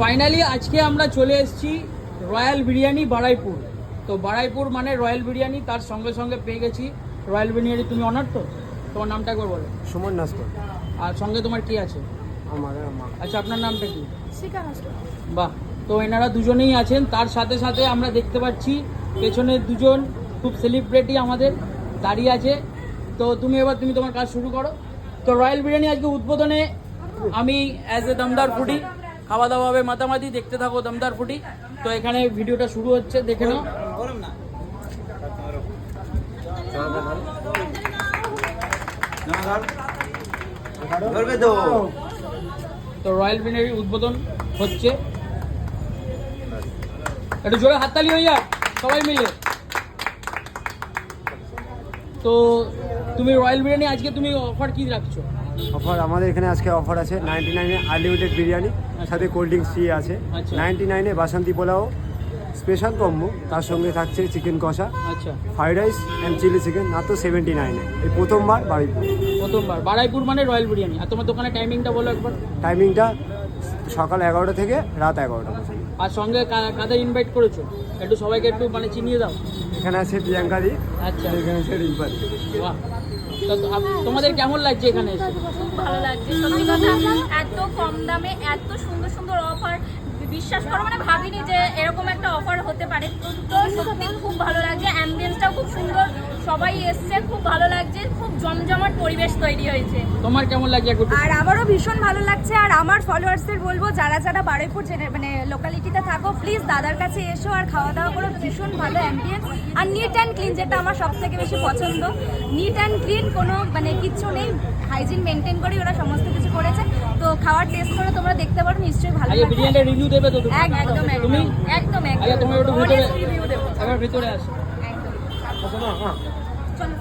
Finally আজকে আমরা চলে এসেছি রয়্যাল বিরিয়ানি বারাইপুর তো বারাইপুর মানে রয়্যাল বিরিয়ানি তার সঙ্গে সঙ্গে পেয়ে গেছি রয়্যাল বিরিয়ানি তুমি অনার তো? তোমার নামটা একবার বলো। সুমন নাস্কর আর সঙ্গে তোমার কি আছে? আমার মা আচ্ছা আপনার নামটা কি? বাহ তো এনারা দুজনেই আছেন। তার সাথে সাথে আমরা দেখতে পাচ্ছি পেছনে দুজন খুব সেলিব্রিটি আমাদের দাঁড়িয়ে আছে। তো তুমি এবার তুমি তোমার কাজ শুরু করো। তো রয়্যাল বিরিয়ানি আজকে উদ্বোধনে আমি অ্যাজ এ দমদার ফুডি খাওয়া দাওয়া হবে, মাতামাতি, দেখতে থাকো, দমদার ফুটি। তো এখানে ভিডিওটা শুরু হচ্ছে, দেখে নাও। তো রয়্যাল বিরিয়ানির উদ্বোধন হচ্ছে। একটু জোরে হাততালি যাক, সবাই মিলে। তো তুমি রয়্যাল বিরিয়ানি আজকে তুমি অফার কি রাখছো? অফার আমাদের এখানে আজকে অফার আছে নাইনটি নাইনে আনলিমিটেড বিরিয়ানি সাথে কোল্ড ড্রিঙ্কস ফ্রি আছে। আচ্ছা। নাইনটি নাইনে বাসন্তী পোলাও স্পেশাল কম্বো তার সঙ্গে থাকছে চিকেন কষা আচ্ছা। Fried rice and chilli chicken মাত্র সেভেন্টি নাইনে এই প্রথমবার বাড়িপুর প্রথমবার। বারাইপুর মানে রয়্যাল বিরিয়ানি। আর তোমার দোকানের টাইমিংটা বলো একবার। টাইমিংটা সকাল এগারোটা থেকে রাত এগারোটা আর সঙ্গে কাদের ইনভাইট করেছ? একটু সবাইকে একটু মানে চিনিয়ে দাও। এখানে আছে প্রিয়াঙ্কা দি আচ্ছা। এখানে আছে রিম্পা দি। বাহ। তো তো তোমাদের কেমন লাগছে এখানে খুব ভালো লাগছে। সত্যি কথা, এত কম দামে এত সুন্দর সুন্দর অফার বিশ্বাস করো মানে ভাবিনি যে এরকম একটা অফার হতে পারে। তো সত্যি খুব ভালো লাগছে অ্যাম্বিয়েন্সটাও খুব সুন্দর সবাই এসছে খুব ভালো লাগছে খুব জমজমাট পরিবেশ তৈরি হয়েছে। তোমার কেমন লাগছে আর আমারও ভীষণ ভালো লাগছে আর আমার ফলোয়ার্সদের বলব যারা যারা বারুইপুর জেনে মানে লোকালিটিতে থাকো প্লিজ দাদার কাছে এসো আর খাওয়া দাওয়া করো ভীষণ ভালো অ্যাম্বিয়েন্স আর নিট অ্যান্ড ক্লিন যেটা আমার সব থেকে বেশি পছন্দ। নিট অ্যান্ড ক্লিন কোনো মানে কিচ্ছু নেই হাইজিন মেনটেন করে ওরা সমস্ত কিছু করেছে। তো খাওয়ার টেস্ট করে তোমরা দেখতে পারো নিশ্চয়ই ভালো লাগবে। বিরিয়ানিটা রিভিউ দেবে তো তুমি একদম তুমি? একদম একদম। তুমি একটু ভিতরে রিভিউ দেবো। এবার ভিতরে আসো। একদম। চলো।